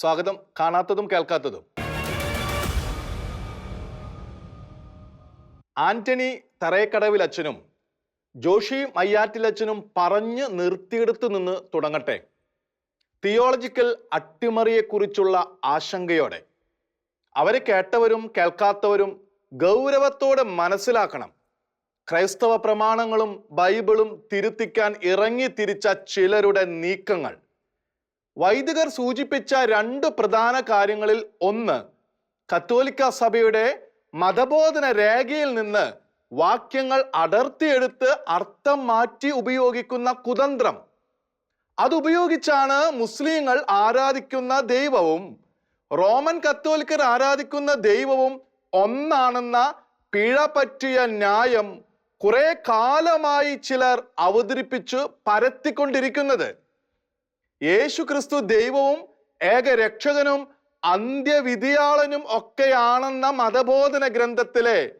സ്വാഗതം. കാണാത്തതും കേൾക്കാത്തതും. ആന്റണി തറയക്കടവിൽ അച്ഛനും ജോഷി മയ്യാറ്റിലച്ഛനും പറഞ്ഞ് നിർത്തിയെടുത്തു നിന്ന് തുടങ്ങട്ടെ. തിയോളജിക്കൽ അട്ടിമറിയെക്കുറിച്ചുള്ള ആശങ്കയോടെ. അവരെ കേട്ടവരും കേൾക്കാത്തവരും ഗൗരവത്തോടെ മനസ്സിലാക്കണം. ക്രൈസ്തവ പ്രമാണങ്ങളും ബൈബിളും തിരുത്തിക്കാൻ ഇറങ്ങി തിരിച്ച ചിലരുടെ നീക്കങ്ങൾ. വൈദികർ സൂചിപ്പിച്ച രണ്ട് പ്രധാന കാര്യങ്ങളിൽ ഒന്ന് കത്തോലിക്ക സഭയുടെ മതബോധന രേഖയിൽ നിന്ന് വാക്യങ്ങൾ അടർത്തിയെടുത്ത് അർത്ഥം മാറ്റി ഉപയോഗിക്കുന്ന കുതന്ത്രം. അതുപയോഗിച്ചാണ് മുസ്ലിങ്ങൾ ആരാധിക്കുന്ന ദൈവവും റോമൻ കത്തോലിക്കർ ആരാധിക്കുന്ന ദൈവവും ഒന്നാണെന്ന പിഴ പറ്റിയ ന്യായം കുറെ കാലമായി ചിലർ അവതരിപ്പിച്ചു പരത്തിക്കൊണ്ടിരിക്കുന്നത്. യേശു ക്രിസ്തു ദൈവവും ഏകരക്ഷകനും അന്ത്യവിധിയാളനും ഒക്കെയാണെന്ന മതബോധന ഗ്രന്ഥത്തിലെ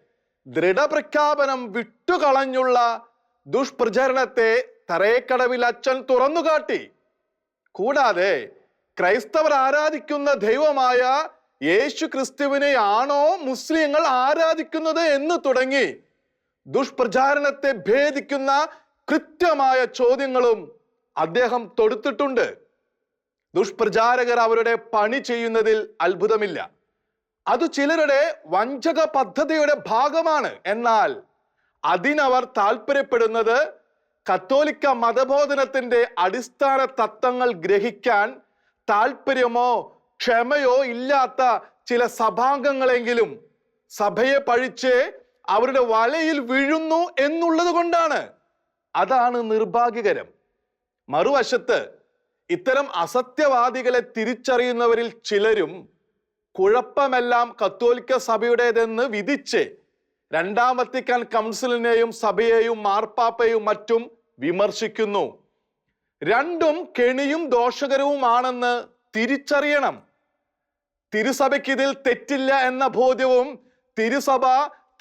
ദൃഢപ്രഖ്യാപനം വിട്ടുകളഞ്ഞുള്ള ദുഷ്പ്രചരണത്തെ തറേക്കടവിൽ അച്ഛൻ തുറന്നുകാട്ടി. കൂടാതെ ക്രൈസ്തവർ ആരാധിക്കുന്ന ദൈവമായ യേശു ക്രിസ്തുവിനെയാണോ മുസ്ലിങ്ങൾ ആരാധിക്കുന്നത് എന്ന് തുടങ്ങി. ദുഷ്പ്രചാരണത്തെ ഭേദിക്കുന്ന കൃത്യമായ ചോദ്യങ്ങളും അദ്ദേഹം തൊടുത്തിട്ടുണ്ട്. ദുഷ്പ്രചാരകർ അവരുടെ പണി ചെയ്യുന്നതിൽ അത്ഭുതമില്ല. അത് ചിലരുടെ വഞ്ചക പദ്ധതിയുടെ ഭാഗമാണ്. എന്നാൽ അതിനവർ താല്പര്യപ്പെടുന്നത് കത്തോലിക്ക മതബോധനത്തിന്റെ അടിസ്ഥാന തത്വങ്ങൾ ഗ്രഹിക്കാൻ താല്പര്യമോ ക്ഷമയോ ഇല്ലാത്ത ചില സഭാംഗങ്ങളെങ്കിലും സഭയെ പഴിച്ച് അവരുടെ വലയിൽ വീഴുന്നു എന്നുള്ളത് കൊണ്ടാണ്. അതാണ് നിർഭാഗ്യകരം. മറുവശത്ത് ഇത്തരം അസത്യവാദികളെ തിരിച്ചറിയുന്നവരിൽ ചിലരും കുഴപ്പമെല്ലാം കത്തോലിക്ക സഭയുടേതെന്ന് വിധിച്ച് രണ്ടാം വത്തിക്കാൻ കൗൺസിലിനെയും സഭയെയും മാർപ്പാപ്പയും മറ്റും വിമർശിക്കുന്നു. രണ്ടും കെണിയും ദോഷകരവുമാണെന്ന് തിരിച്ചറിയണം. തിരുസഭയ്ക്ക് ഇതിൽ തെറ്റില്ല എന്ന ബോധ്യവും തിരുസഭ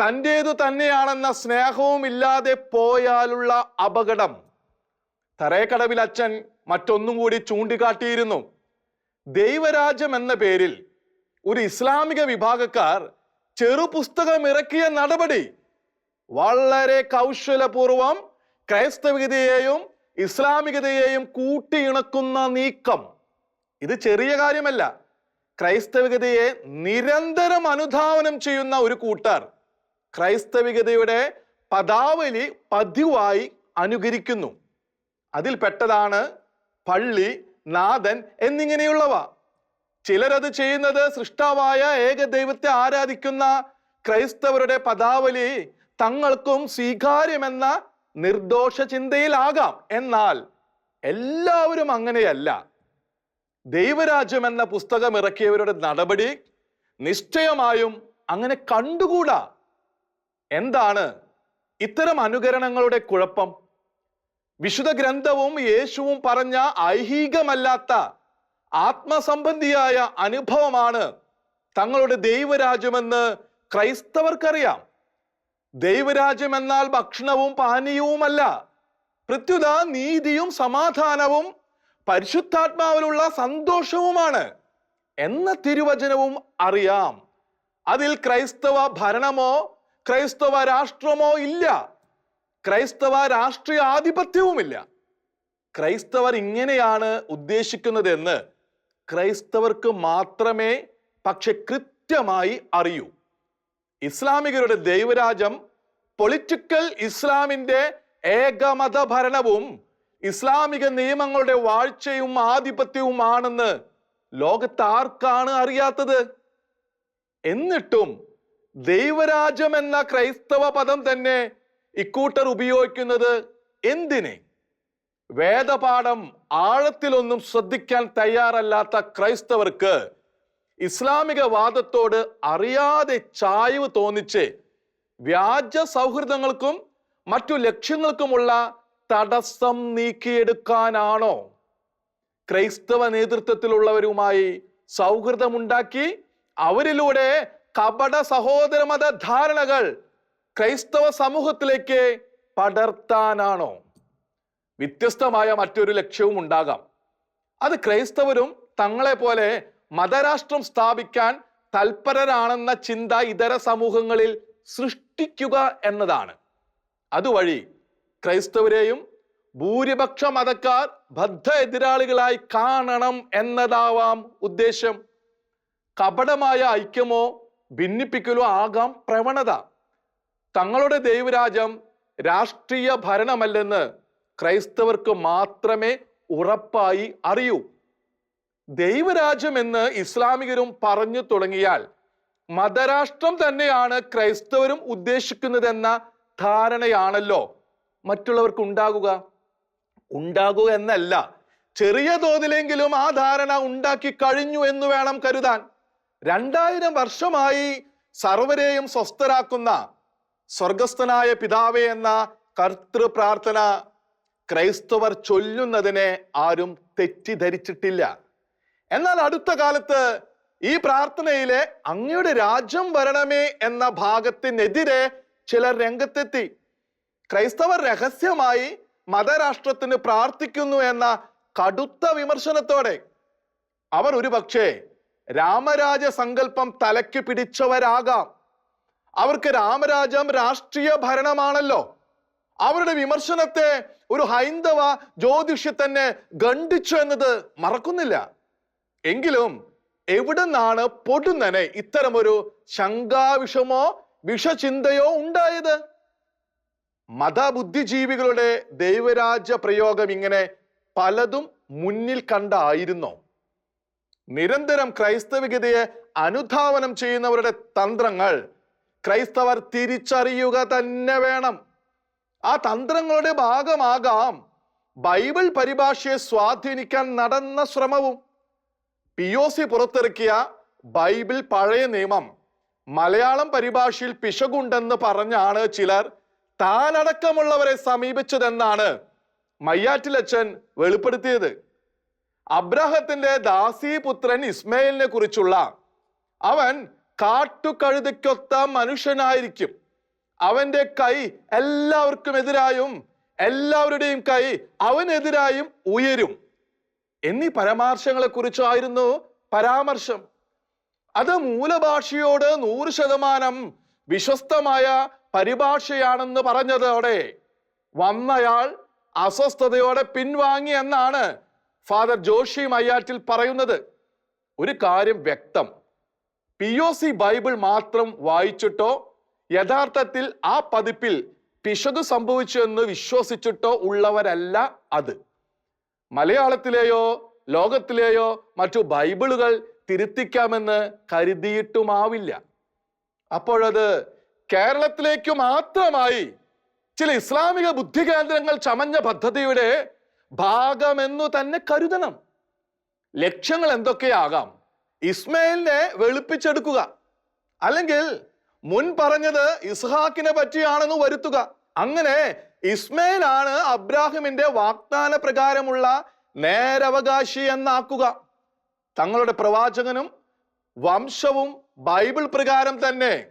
തന്റേതു തന്നെയാണെന്ന സ്നേഹവും ഇല്ലാതെ പോയാലുള്ള അപകടം. തറേക്കടവിൽ അച്ഛൻ മറ്റൊന്നും കൂടി ചൂണ്ടിക്കാട്ടിയിരുന്നു. ദൈവരാജ്യം എന്ന പേരിൽ ഒരു ഇസ്ലാമിക വിഭാഗക്കാർ ചെറുപുസ്തകം ഇറക്കിയ നടപടി. വളരെ കൗശലപൂർവം ക്രൈസ്തവികതയെയും ഇസ്ലാമികതയെയും കൂട്ടിയിണക്കുന്ന നീക്കം. ഇത് ചെറിയ കാര്യമല്ല. ക്രൈസ്തവികതയെ നിരന്തരം അനുധാവനം ചെയ്യുന്ന ഒരു കൂട്ടർ ക്രൈസ്തവികതയുടെ പദാവലി പതിവായി അനുകരിക്കുന്നു. അതിൽ പെട്ടതാണ് പള്ളി നാഥൻ എന്നിങ്ങനെയുള്ളവ. ചിലരത് ചെയ്യുന്നത് സൃഷ്ടാവായ ഏകദൈവത്തെ ആരാധിക്കുന്ന ക്രൈസ്തവരുടെ പദാവലി തങ്ങൾക്കും സ്വീകാര്യമെന്ന നിർദോഷ ചിന്തയിലാകാം. എന്നാൽ എല്ലാവരും അങ്ങനെയല്ല. ദൈവരാജ്യം എന്ന പുസ്തകം ഇറക്കിയവരുടെ നടപടി നിശ്ചയമായും അങ്ങനെ കണ്ടുകൂടാ. എന്താണ് ഇത്തരം അനുകരണങ്ങളുടെ കുഴപ്പം? വിശുദ്ധ ഗ്രന്ഥവും യേശുവും പറഞ്ഞ ഐഹികമല്ലാത്ത ആത്മസംബന്ധിയായ അനുഭവമാണ് തങ്ങളുടെ ദൈവരാജ്യമെന്ന് ക്രൈസ്തവർക്കറിയാം. ദൈവരാജ്യം എന്നാൽ ഭക്ഷണവും പാനീയവുമല്ല. പ്രത്യുത നീതിയും സമാധാനവും പരിശുദ്ധാത്മാവിലുള്ള സന്തോഷവുമാണ് എന്ന തിരുവചനവും അറിയാം. അതിൽ ക്രൈസ്തവ ഭരണമോ ക്രൈസ്തവ രാഷ്ട്രമോ ഇല്ല. ക്രൈസ്തവ രാഷ്ട്രീയ ആധിപത്യവുമില്ല. ക്രൈസ്തവർ ഇങ്ങനെയാണ് ഉദ്ദേശിക്കുന്നതെന്ന് ക്രൈസ്തവർക്ക് മാത്രമേ പക്ഷെ കൃത്യമായി അറിയൂ. ഇസ്ലാമികരുടെ ദൈവരാജ്യം പൊളിറ്റിക്കൽ ഇസ്ലാമിന്റെ ഏകമത ഭരണവും ഇസ്ലാമിക നിയമങ്ങളുടെ വാഴ്ചയും ആധിപത്യവുമാണെന്ന് ലോകത്ത് ആർക്കാണ് അറിയാത്തത്. എന്നിട്ടും ദൈവരാജ്യം എന്ന ക്രൈസ്തവ പദം തന്നെ ഇക്കൂട്ടർ ഉപയോഗിക്കുന്നത് എന്തിന്? വേദപാഠം ആഴത്തിലൊന്നും ശ്രദ്ധിക്കാൻ തയ്യാറല്ലാത്ത ക്രൈസ്തവർക്ക് ഇസ്ലാമിക വാദത്തോട് അറിയാതെ ചായ്വ് തോന്നിച്ച് വ്യാജ സൗഹൃദങ്ങൾക്കും മറ്റു ലക്ഷ്യങ്ങൾക്കുമുള്ള തടസ്സം നീക്കിയെടുക്കാനാണോ? ക്രൈസ്തവ നേതൃത്വത്തിലുള്ളവരുമായി സൗഹൃദമുണ്ടാക്കി അവരിലൂടെ കപട സഹോദരമത ധാരണകൾ ക്രൈസ്തവ സമൂഹത്തിലേക്ക് പടർത്താനാണോ? വ്യത്യസ്തമായ മറ്റൊരു ലക്ഷ്യവും ഉണ്ടാകാം. അത് ക്രൈസ്തവരും തങ്ങളെ പോലെ മതരാഷ്ട്രം സ്ഥാപിക്കാൻ തൽപരരാണെന്ന ചിന്ത ഇതര സമൂഹങ്ങളിൽ സൃഷ്ടിക്കുക എന്നതാണ്. അതുവഴി ക്രൈസ്തവരെയും ഭൂരിപക്ഷ മതക്കാർ ബദ്ധ എതിരാളികളായി കാണണം എന്നതാവാം ഉദ്ദേശം. കപടമായ ഐക്യമോ ഭിന്നിപ്പിക്കലോ ആകാം പ്രവണത. തങ്ങളുടെ ദൈവരാജ്യം രാഷ്ട്രീയ ഭരണമല്ലെന്ന് ക്രൈസ്തവർക്ക് മാത്രമേ ഉറപ്പായി അറിയൂ. ദൈവരാജ്യം എന്ന് ഇസ്ലാമികരും പറഞ്ഞു തുടങ്ങിയാൽ മതരാഷ്ട്രം തന്നെയാണ് ക്രൈസ്തവരും ഉദ്ദേശിക്കുന്നതെന്ന ധാരണയാണല്ലോ മറ്റുള്ളവർക്ക് ഉണ്ടാകുക. ഉണ്ടാകുക എന്നല്ല ചെറിയ തോതിലെങ്കിലും ആ ധാരണ ഉണ്ടാക്കി കഴിഞ്ഞു എന്ന് വേണം കരുതാൻ. രണ്ടായിരം വർഷമായി സർവരെയും സ്വസ്ഥരാക്കുന്ന സ്വർഗസ്ഥനായ പിതാവേ എന്ന കർത്തൃ പ്രാർത്ഥന ക്രൈസ്തവർ ചൊല്ലുന്നതിനെ ആരും തെറ്റിദ്ധരിച്ചിട്ടില്ല. എന്നാൽ അടുത്ത കാലത്ത് ഈ പ്രാർത്ഥനയിലെ അങ്ങയുടെ രാജ്യം വരണമേ എന്ന ഭാഗത്തിനെതിരെ ചിലർ രംഗത്തെത്തി. ക്രൈസ്തവർ രഹസ്യമായി മതരാഷ്ട്രത്തിന് പ്രാർത്ഥിക്കുന്നു എന്ന കടുത്ത വിമർശനത്തോടെ അവർ ഒരു പക്ഷേ രാമരാജ സങ്കല്പം തലയ്ക്ക് പിടിച്ചവരാകാം. അവർക്ക് രാമരാജ്യം രാഷ്ട്രീയ ഭരണമാണല്ലോ. അവരുടെ വിമർശനത്തെ ഒരു ഹൈന്ദവ ജ്യോതിഷി തന്നെ ഖണ്ഡിച്ചു എന്നത് മറക്കുന്നില്ല. എങ്കിലും എവിടെ നിന്നാണ് പൊടുന്നനെ ഇത്തരമൊരു ശങ്കാവിഷമോ വിഷചിന്തയോ ഉണ്ടായത്? മതബുദ്ധിജീവികളുടെ ദൈവരാജ്യ പ്രയോഗം ഇങ്ങനെ പലതും മുന്നിൽ കണ്ടായിരുന്നോ. നിരന്തരം ക്രൈസ്തവികതയെ അനുധാവനം ചെയ്യുന്നവരുടെ തന്ത്രങ്ങൾ ക്രൈസ്തവർ തിരിച്ചറിയുക തന്നെ വേണം. ആ തന്ത്രങ്ങളുടെ ഭാഗമാകാം ബൈബിൾ പരിഭാഷയെ സ്വാധീനിക്കാൻ നടന്ന ശ്രമവും. പി ഒ സി പുറത്തിറക്കിയ ബൈബിൾ പഴയ നിയമം മലയാളം പരിഭാഷയിൽ പിശകുണ്ടെന്ന് പറഞ്ഞാണ് ചിലർ താനടക്കമുള്ളവരെ സമീപിച്ചതെന്നാണ് മയ്യാറ്റിലച്ചൻ വെളിപ്പെടുത്തിയത്. അബ്രഹത്തിന്റെ ദാസീപുത്രൻ ഇസ്മയിലിനെ കുറിച്ചുള്ള അവൻ കാട്ടുകഴുതയ്ക്കൊത്ത മനുഷ്യനായിരിക്കും. അവന്റെ കൈ എല്ലാവർക്കും എതിരായും എല്ലാവരുടെയും കൈ അവനെതിരായും ഉയരും. എന്നീ പരാമർശങ്ങളെ കുറിച്ചായിരുന്നു പരാമർശം. അത് മൂലഭാഷയോട് നൂറ് ശതമാനം വിശ്വസ്തമായ പരിഭാഷയാണെന്ന് പറഞ്ഞതോടെ വന്നയാൾ അസ്വസ്ഥതയോടെ പിൻവാങ്ങി എന്നാണ് ഫാദർ ജോഷി മയ്യാറ്റിൽ പറയുന്നത്. ഒരു കാര്യം വ്യക്തം. പി ഒ സി ബൈബിൾ മാത്രം വായിച്ചിട്ടോ യഥാർത്ഥത്തിൽ ആ പതിപ്പിൽ പിശക് സംഭവിച്ചു എന്ന് വിശ്വസിച്ചിട്ടോ ഉള്ളവരല്ല അത്. മലയാളത്തിലെയോ ലോകത്തിലെയോ മറ്റു ബൈബിളുകൾ തിരുത്തിക്കാമെന്ന് കരുതിയിട്ടുമാവില്ല. അപ്പോഴത് കേരളത്തിലേക്ക് മാത്രമായി ചില ഇസ്ലാമിക ബുദ്ധി കേന്ദ്രങ്ങൾ ചമഞ്ഞ പദ്ധതിയുടെ ഭാഗമെന്നു തന്നെ കരുതണം. ലക്ഷ്യങ്ങൾ എന്തൊക്കെയാകാം? ഇസ്മയിലിനെ വെളുപ്പിച്ചെടുക്കുക. അല്ലെങ്കിൽ മുൻ പറഞ്ഞത് ഇസ്ഹാക്കിനെ പറ്റിയാണെന്ന് വരുത്തുക. അങ്ങനെ ഇസ്മയിലാണ് അബ്രാഹിമിന്റെ വാഗ്ദാന പ്രകാരമുള്ള നേരവകാശി എന്നാക്കുക. തങ്ങളുടെ പ്രവാചകനും വംശവും ബൈബിൾ പ്രകാരം തന്നെ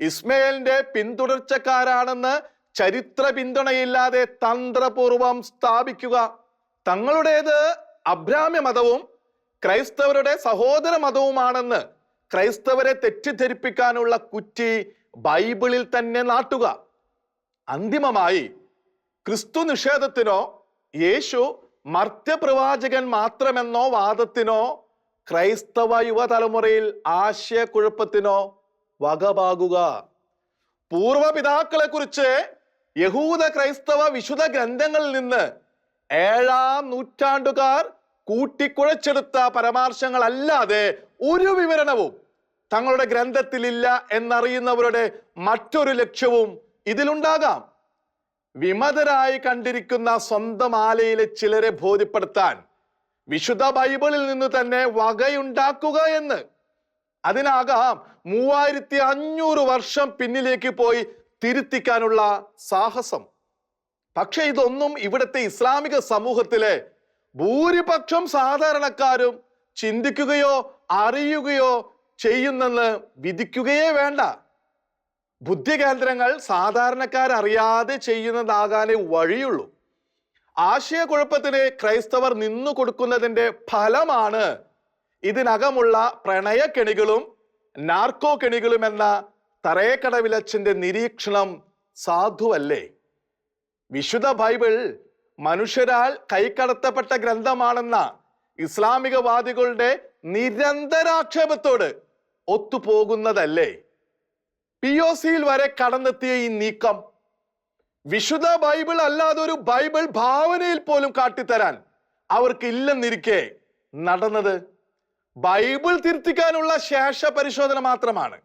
ഇസ്മയിലിന്റെ പിന്തുടർച്ചക്കാരാണെന്ന് ചരിത്ര പിന്തുണയില്ലാതെ തന്ത്രപൂർവം സ്ഥാപിക്കുക. തങ്ങളുടേത് അബ്രാഹ്മ്യ മതവും ക്രൈസ്തവരുടെ സഹോദര മതവുമാണെന്ന് ക്രൈസ്തവരെ തെറ്റിദ്ധരിപ്പിക്കാനുള്ള കുറ്റി ബൈബിളിൽ തന്നെ നാട്ടുക. അന്തിമമായി ക്രിസ്തു നിഷേധത്തിനോ യേശു മർത്യപ്രവാചകൻ മാത്രമെന്നോ വാദത്തിനോ ക്രൈസ്തവ യുവതലമുറയിൽ ആശയക്കുഴപ്പത്തിനോ വകപാകുക. പൂർവപിതാക്കളെ കുറിച്ച് യഹൂദ ക്രൈസ്തവ വിശുദ്ധ ഗ്രന്ഥങ്ങളിൽ നിന്ന് ഏഴാം നൂറ്റാണ്ടുകാർ കൂട്ടിക്കുഴച്ചെടുത്ത പരാമർശങ്ങളല്ലാതെ ഒരു വിവരണവും തങ്ങളുടെ ഗ്രന്ഥത്തിലില്ല എന്നറിയുന്നവരുടെ മറ്റൊരു ലക്ഷ്യവും ഇതിലുണ്ടാകാം. വിമതരായി കണ്ടിരിക്കുന്ന സ്വന്തം ആലയിലെ ചിലരെ ബോധ്യപ്പെടുത്താൻ വിശുദ്ധ ബൈബിളിൽ നിന്ന് തന്നെ വകയുണ്ടാക്കുക എന്ന്. അതിനാകാം മൂവായിരത്തി അഞ്ഞൂറ് വർഷം പിന്നിലേക്ക് പോയി തിരുത്തിക്കാനുള്ള സാഹസം. പക്ഷെ ഇതൊന്നും ഇവിടുത്തെ ഇസ്ലാമിക സമൂഹത്തിലെ ഭൂരിപക്ഷം സാധാരണക്കാരും ചിന്തിക്കുകയോ അറിയുകയോ ചെയ്യുന്നെന്ന് വിധിക്കുകയേ വേണ്ട. ബുദ്ധി കേന്ദ്രങ്ങൾ സാധാരണക്കാരറിയാതെ ചെയ്യുന്നതാകാനേ വഴിയുള്ളൂ. ആശയക്കുഴപ്പത്തിന് ക്രൈസ്തവർ നിന്നു കൊടുക്കുന്നതിന്റെ ഫലമാണ് ഇതിനകമുള്ള പ്രണയക്കെണികളും നാർക്കോ കെണികളും എന്ന തറേക്കടവിലച്ചന്റെ നിരീക്ഷണം സാധുവല്ലേ? വിശുദ്ധ ബൈബിൾ മനുഷ്യരാൽ കൈക്കടത്തപ്പെട്ട ഗ്രന്ഥമാണെന്ന ഇസ്ലാമികവാദികളുടെ നിരന്തരാക്ഷേപത്തോട് ഒത്തുപോകുന്നതല്ലേ? പി ഒ സിയിൽ വരെ കടന്നെത്തിയ ഈ നീക്കം വിശുദ്ധ ബൈബിൾ അല്ലാതെ ഒരു ബൈബിൾ ഭാവനയിൽ പോലും കാട്ടിത്തരാൻ അവർക്ക് ഇല്ലെന്നിരിക്കെ നടന്നത്? ബൈബിൾ തിരുത്തിക്കാനുള്ള ശേഷ പരിശോധന മാത്രമാണ്.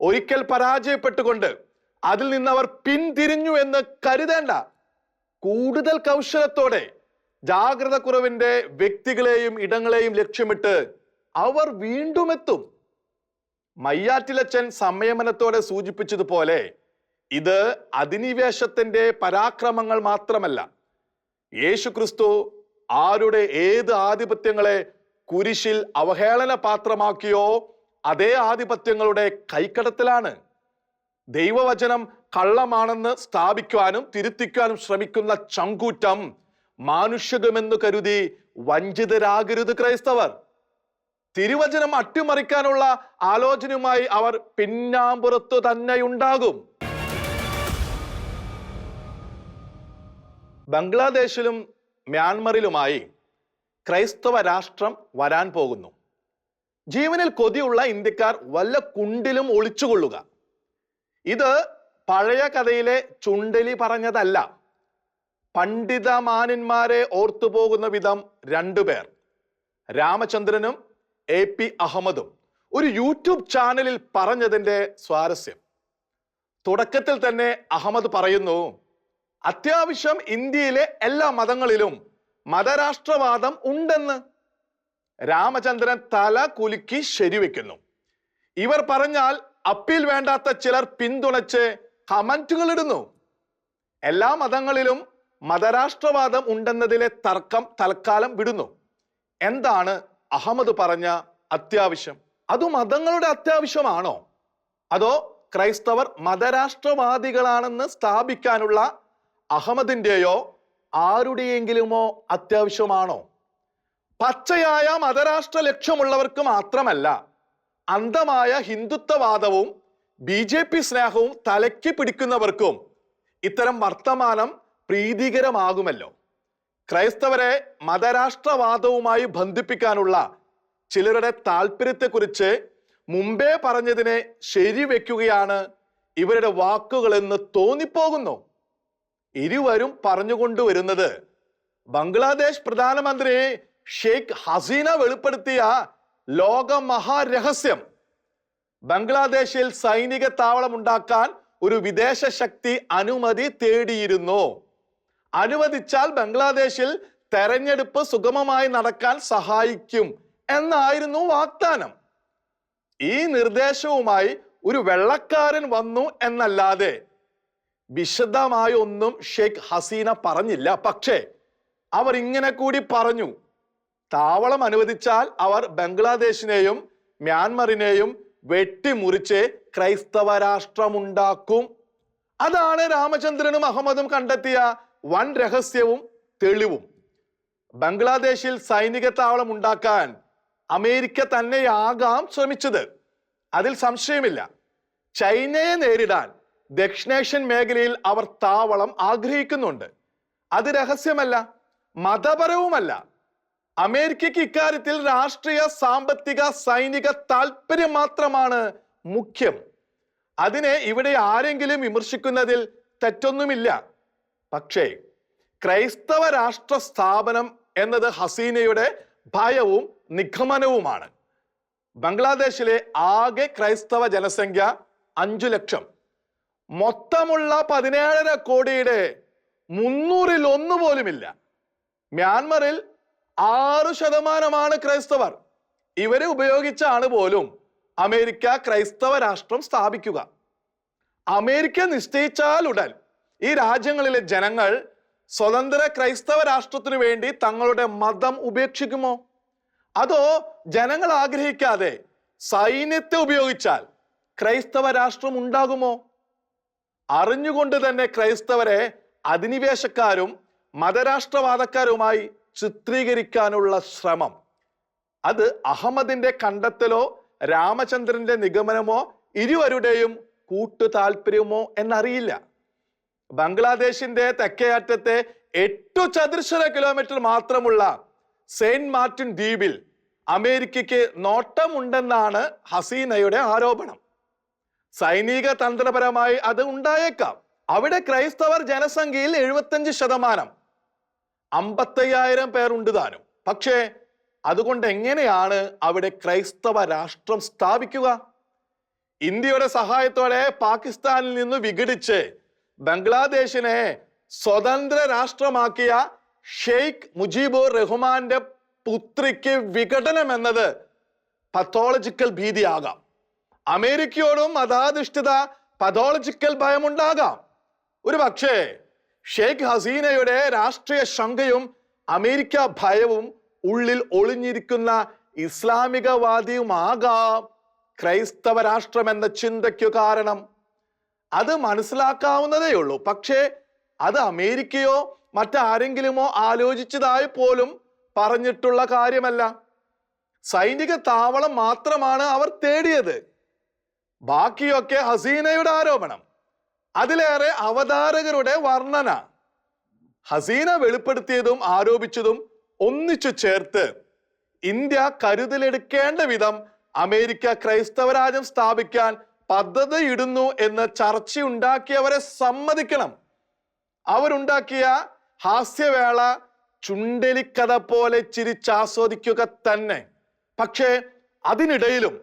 ഒരിക്കൽ പരാജയപ്പെട്ടുകൊണ്ട് അതിൽ നിന്ന് അവർ പിന്തിരിഞ്ഞു എന്ന് കരുതേണ്ട കൂടുതൽ കൗശലത്തോടെ ജാഗ്രത കുറവിന്റെ വ്യക്തികളെയും ഇടങ്ങളെയും ലക്ഷ്യമിട്ട് അവർ വീണ്ടും എത്തും മയ്യാറ്റിലച്ചൻ സംയമനത്തോടെ സൂചിപ്പിച്ചതുപോലെ ഇത് അധിനിവേശത്തിന്റെ പരാക്രമങ്ങൾ മാത്രമല്ല. യേശുക്രിസ്തു ആരുടെ ഏത് ആധിപത്യങ്ങളെ കുരിശിൽ അവഹേളന പാത്രമാക്കിയോ അതേ ആധിപത്യങ്ങളുടെ കൈക്കടത്തിലാണ്. ദൈവവചനം കള്ളമാണെന്ന് സ്ഥാപിക്കുവാനും തിരുത്തിക്കുവാനും ശ്രമിക്കുന്ന ചങ്കൂറ്റം മാനുഷികമെന്ന് കരുതി വഞ്ചിതരാകരുത് ക്രൈസ്തവർ. തിരുവചനം അട്ടിമറിക്കാനുള്ള ആലോചനയുമായി അവർ പിന്നാമ്പുറത്തു തന്നെ ഉണ്ടാകും ബംഗ്ലാദേശിലും മ്യാൻമറിലുമായി ക്രൈസ്തവ രാഷ്ട്രം വരാൻ പോകുന്നു. ജീവനിൽ കൊതിയുള്ള ഇന്ത്യക്കാർ വല്ല കുണ്ടിലും ഒളിച്ചുകൊള്ളുക. ഇത് പഴയ കഥയിലെ ചുണ്ടലി പറഞ്ഞതല്ല. പണ്ഡിതമാനന്മാരെ ഓർത്തു പോകുന്ന വിധം രണ്ടുപേർ രാമചന്ദ്രനും എ പി അഹമ്മദും. ഒരു യൂട്യൂബ് ചാനലിൽ പറഞ്ഞതിന്റെ സ്വാരസ്യം. തുടക്കത്തിൽ തന്നെ അഹമ്മദ് പറയുന്നു അത്യാവശ്യം ഇന്ത്യയിലെ എല്ലാ മതങ്ങളിലും മതരാഷ്ട്രവാദം ഉണ്ടെന്ന്. രാമചന്ദ്രൻ തല കുലുക്കി ശരിവെക്കുന്നു. ഇവർ പറഞ്ഞാൽ അപ്പീൽ വേണ്ടാത്ത ചിലർ പിന്തുണച്ച് കമന്റുകൾ ഇടുന്നു. എല്ലാ മതങ്ങളിലും മതരാഷ്ട്രവാദം ഉണ്ടെന്നതിലെ തർക്കം തൽക്കാലം വിടുന്നു. എന്താണ് അഹമ്മദ് പറഞ്ഞ അത്യാവശ്യം? അത് മതങ്ങളുടെ അത്യാവശ്യമാണോ? അതോ ക്രൈസ്തവർ മതരാഷ്ട്രവാദികളാണെന്ന് സ്ഥാപിക്കാനുള്ള അഹമ്മദിന്റെയോ ആരുടെയെങ്കിലുമോ അത്യാവശ്യമാണോ? പച്ചയായ മതരാഷ്ട്ര ലക്ഷ്യമുള്ളവർക്ക് മാത്രമല്ല അന്ധമായ ഹിന്ദുത്വവാദവും ബി ജെ പി സ്നേഹവും തലയ്ക്ക് പിടിക്കുന്നവർക്കും ഇത്തരം വർത്തമാനം പ്രീതികരമാകുമല്ലോ. ക്രൈസ്തവരെ മതരാഷ്ട്രവാദവുമായി ബന്ധിപ്പിക്കാനുള്ള ചിലരുടെ താല്പര്യത്തെക്കുറിച്ച് മുമ്പേ പറഞ്ഞതിനെ ശരിവെക്കുകയാണ് ഇവരുടെ വാക്കുകളെന്ന് തോന്നിപ്പോകുന്നു. ഇരുവരും പറഞ്ഞുകൊണ്ടുവരുന്നത് ബംഗ്ലാദേശ് പ്രധാനമന്ത്രി ഷെയ്ഖ് ഹസീന വെളിപ്പെടുത്തിയ ലോക മഹാരഹസ്യം ബംഗ്ലാദേശിൽ സൈനിക താവളം ഉണ്ടാക്കാൻ ഒരു വിദേശ ശക്തി അനുമതി തേടിയിരുന്നു. അനുവദിച്ചാൽ ബംഗ്ലാദേശിൽ തെരഞ്ഞെടുപ്പ് സുഗമമായി നടക്കാൻ സഹായിക്കും എന്നായിരുന്നു വാഗ്ദാനം. ഈ നിർദ്ദേശവുമായി ഒരു വെള്ളക്കാരൻ വന്നു എന്നല്ലാതെ വിശദമായി ഒന്നും ഷെയ്ഖ് ഹസീന പറഞ്ഞില്ല. പക്ഷേ അവർ ഇങ്ങനെ കൂടി പറഞ്ഞു. താവളം അനുവദിച്ചാൽ അവർ ബംഗ്ലാദേശിനെയും മ്യാൻമറിനെയും വെട്ടിമുറിച്ച് ക്രൈസ്തവ രാഷ്ട്രമുണ്ടാക്കും അതാണ് രാമചന്ദ്രനും അഹമ്മദും കണ്ടെത്തിയ വൻ രഹസ്യവും തെളിവും. ബംഗ്ലാദേശിൽ സൈനിക താവളം ഉണ്ടാക്കാൻ അമേരിക്ക തന്നെയാകാം ശ്രമിച്ചത്. അതിൽ സംശയമില്ല. ചൈനയെ നേരിടാൻ ദക്ഷിണേഷ്യൻ മേഖലയിൽ അവർ താവളം ആഗ്രഹിക്കുന്നുണ്ട്. അത് രഹസ്യമല്ല മതപരവുമല്ല. അമേരിക്കയ്ക്ക് ഇക്കാര്യത്തിൽ രാഷ്ട്രീയ സാമ്പത്തിക സൈനിക താല്പര്യം മാത്രമാണ് മുഖ്യം. അതിനെ ഇവിടെ ആരെങ്കിലും വിമർശിക്കുന്നതിൽ തെറ്റൊന്നുമില്ല. പക്ഷേ ക്രൈസ്തവ രാഷ്ട്ര സ്ഥാപനം എന്നത് ഹസീനയുടെ ഭയവും നിഗമനവുമാണ്. ബംഗ്ലാദേശിലെ ആകെ ക്രൈസ്തവ ജനസംഖ്യ അഞ്ചു ലക്ഷം. മൊത്തമുള്ള പതിനേഴര കോടിയുടെ മുന്നൂറിൽ ഒന്ന് പോലുമില്ല. മ്യാൻമറിൽ ആറ് ശതമാനമാണ് ക്രൈസ്തവർ. ഇവരെ ഉപയോഗിച്ചാണ് പോലും അമേരിക്ക ക്രൈസ്തവ രാഷ്ട്രം സ്ഥാപിക്കുക. അമേരിക്ക നിശ്ചയിച്ചാൽ ഉടൻ ഈ രാജ്യങ്ങളിലെ ജനങ്ങൾ സ്വതന്ത്ര ക്രൈസ്തവ രാഷ്ട്രത്തിനു വേണ്ടി തങ്ങളുടെ മതം ഉപേക്ഷിക്കുമോ? അതോ ജനങ്ങൾ ആഗ്രഹിക്കാതെ സൈന്യത്തെ ഉപയോഗിച്ചാൽ ക്രൈസ്തവ രാഷ്ട്രം ഉണ്ടാകുമോ? അറിഞ്ഞുകൊണ്ട് തന്നെ ക്രൈസ്തവരെ അധിനിവേശക്കാരും മതരാഷ്ട്രവാദക്കാരുമായി ചിത്രീകരിക്കാനുള്ള ശ്രമം. അത് അഹമ്മദിന്റെ കണ്ടെത്തലോ രാമചന്ദ്രന്റെ നിഗമനമോ ഇരുവരുടെയും കൂട്ടു താല്പര്യമോ എന്നറിയില്ല. ബംഗ്ലാദേശിന്റെ തെക്കേയറ്റത്തെ എട്ടു ചതുരശ്ര കിലോമീറ്റർ മാത്രമുള്ള സെയിന്റ് മാർട്ടിൻ ദ്വീപിൽ അമേരിക്കയ്ക്ക് നോട്ടമുണ്ടെന്നാണ് ഹസീനയുടെ ആരോപണം. സൈനിക തന്ത്രപരമായി അത് ഉണ്ടായേക്കാം. അവിടെ ക്രൈസ്തവർ ജനസംഖ്യയിൽ എഴുപത്തഞ്ച് ശതമാനം അമ്പത്തയ്യായിരം പേരുണ്ട് താനും. പക്ഷേ അതുകൊണ്ട് എങ്ങനെയാണ് അവിടെ ക്രൈസ്തവ രാഷ്ട്രം സ്ഥാപിക്കുക? ഇന്ത്യയുടെ സഹായത്തോടെ പാകിസ്ഥാനിൽ നിന്ന് വിഘടിച്ച് ബംഗ്ലാദേശിനെ സ്വതന്ത്ര രാഷ്ട്രമാക്കിയ ഷെയ്ഖ് മുജീബുർ റഹ്മാന്റെ പുത്രിക്ക് വിഘടനം എന്നത് പത്തോളജിക്കൽ ഭീതിയാകാം. അമേരിക്കയോടും മതാധിഷ്ഠിത പതോളജിക്കൽ ഭയമുണ്ടാകാം. ഒരു പക്ഷേ ഷെയ്ഖ് ഹസീനയുടെ രാഷ്ട്രീയ ശങ്കയും അമേരിക്ക ഭയവും ഉള്ളിൽ ഒളിഞ്ഞിരിക്കുന്ന ഇസ്ലാമികവാദിയുമാകാം ക്രൈസ്തവ രാഷ്ട്രം എന്ന ചിന്തയ്ക്കു കാരണം. അത് മനസ്സിലാക്കാവുന്നതേ ഉള്ളൂ. പക്ഷേ അത് അമേരിക്കയോ മറ്റാരെങ്കിലുമോ ആലോചിച്ചതായി പോലും പറഞ്ഞിട്ടുള്ള കാര്യമല്ല. സൈനിക താവളം മാത്രമാണ് അവർ തേടിയത്. ബാക്കിയൊക്കെ ഹസീനയുടെ ആരോപണം. അതിലേറെ അവതാരകരുടെ വർണന. ഹസീന വെളിപ്പെടുത്തിയതും ആരോപിച്ചതും ഒന്നിച്ചു ചേർത്ത് ഇന്ത്യ കരുതലെടുക്കേണ്ട വിധം അമേരിക്ക ക്രൈസ്തവരാജ്യം സ്ഥാപിക്കാൻ പദ്ധതിയിടുന്നു എന്ന് ചർച്ചയുണ്ടാക്കിയവരെ സമ്മതിക്കണം. അവരുണ്ടാക്കിയ ഹാസ്യവേള ചുണ്ടലിക്കഥ പോലെ ചിരിച്ചാസ്വദിക്കുക തന്നെ. പക്ഷേ അതിനിടയിലും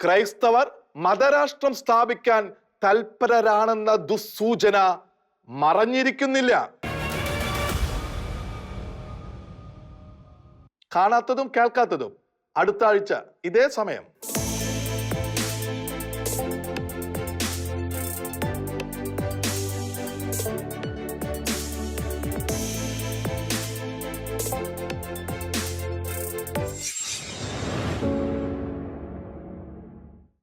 ക്രൈസ്തവർ മതരാഷ്ട്രം സ്ഥാപിക്കാൻ തൽപരരാണെന്ന ദുസ്സൂചന മറഞ്ഞിരിക്കുന്നില്ല. കാണാത്തതും കേൾക്കാത്തതും. അടുത്ത ആഴ്ച ഇതേ സമയം.